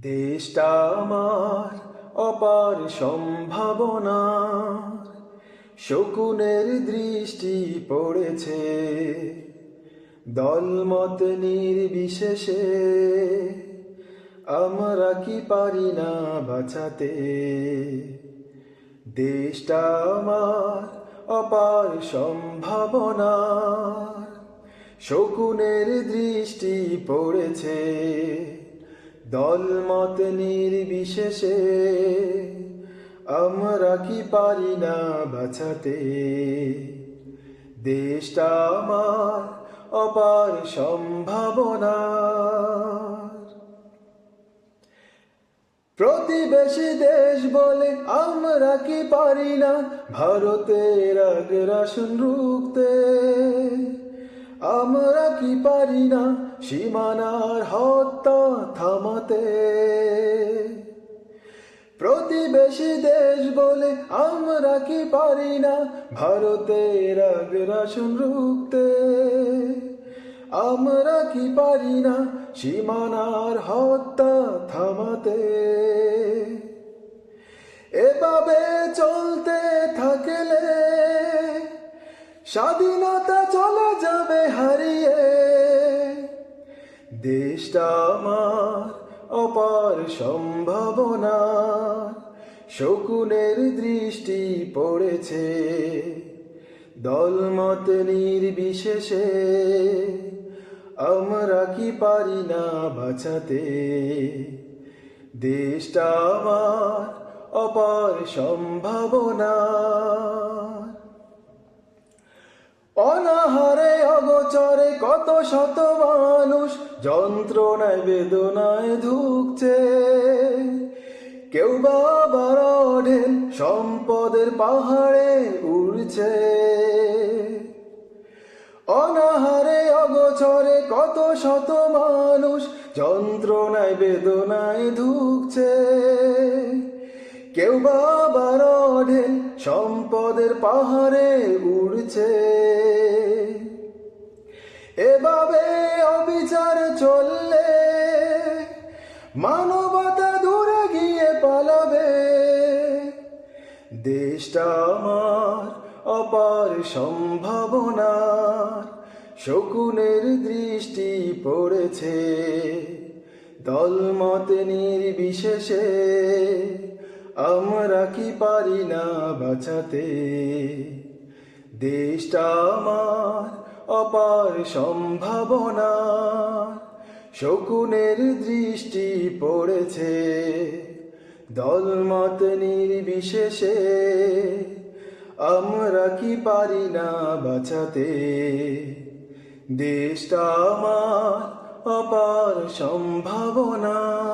দেশটা আমার অপার সম্ভাবনা। শকুনের দৃষ্টি পড়েছে। দলমত নির্বিশেষে। আমরা কি পারি না বাঁচাতে? দেশটা আমার অপার সম্ভাবনা। শকুনের দৃষ্টি পড়েছে। দলমত নির্বিশেষে আমরা কি পারি না বাঁচাতে? দেশটা আমার অপার সম্ভাবনা। প্রতিবেশী দেশ বলে আমরা কি পারি না? ভারতের আগ্রাসন রুখতে। আমরা কি পারি না সীমানার হত্যা থামাতে? প্রতিবেশী দেশ বলে আমরা কি পারি না ভারতের আগ্রাসন রুখতে? আমরা কি পারি না সীমানার হত্যা থামাতে? এভাবে চলতে থাকলে স্বাধীনতা চলে যাবে হারিয়ে। দেশটা আমার অপার সম্ভাবনা, শকুনের দৃষ্টি পড়েছে। দলমত নির্বিশেষে আমরা কি পারি না বাঁচাতে? দেশটা আমার অপার সম্ভাবনা কত শত মানুষ যন্ত্রণায়, বেদনায় ধুকছে। কেউ বা আবার ঢেল সম্পদের পাহাড়ে উড়ছে। অনাহারে, অগোচরে কত শত মানুষ যন্ত্রণায়, বেদনায় ধুকছে। কেউ বা আবার ঢেল সম্পদের পাহাড়ে উড়ছে। এভাবে অবিচার চললে মানবতা দূরে গিয়ে পালাবে। দেশটা আমার অপার সম্ভাবনার শকুনের দৃষ্টি পড়েছে। দলমত নির্বিশেষে আমরা কি পারি না বাঁচাতে? দেশটা আমার অপার সম্ভাবনা। শকুনের দৃষ্টি পড়েছে। দলমত নির্বিশেষে। আমরা কি পারি না বাঁচাতে? দেশটা আমার অপার সম্ভাবনা।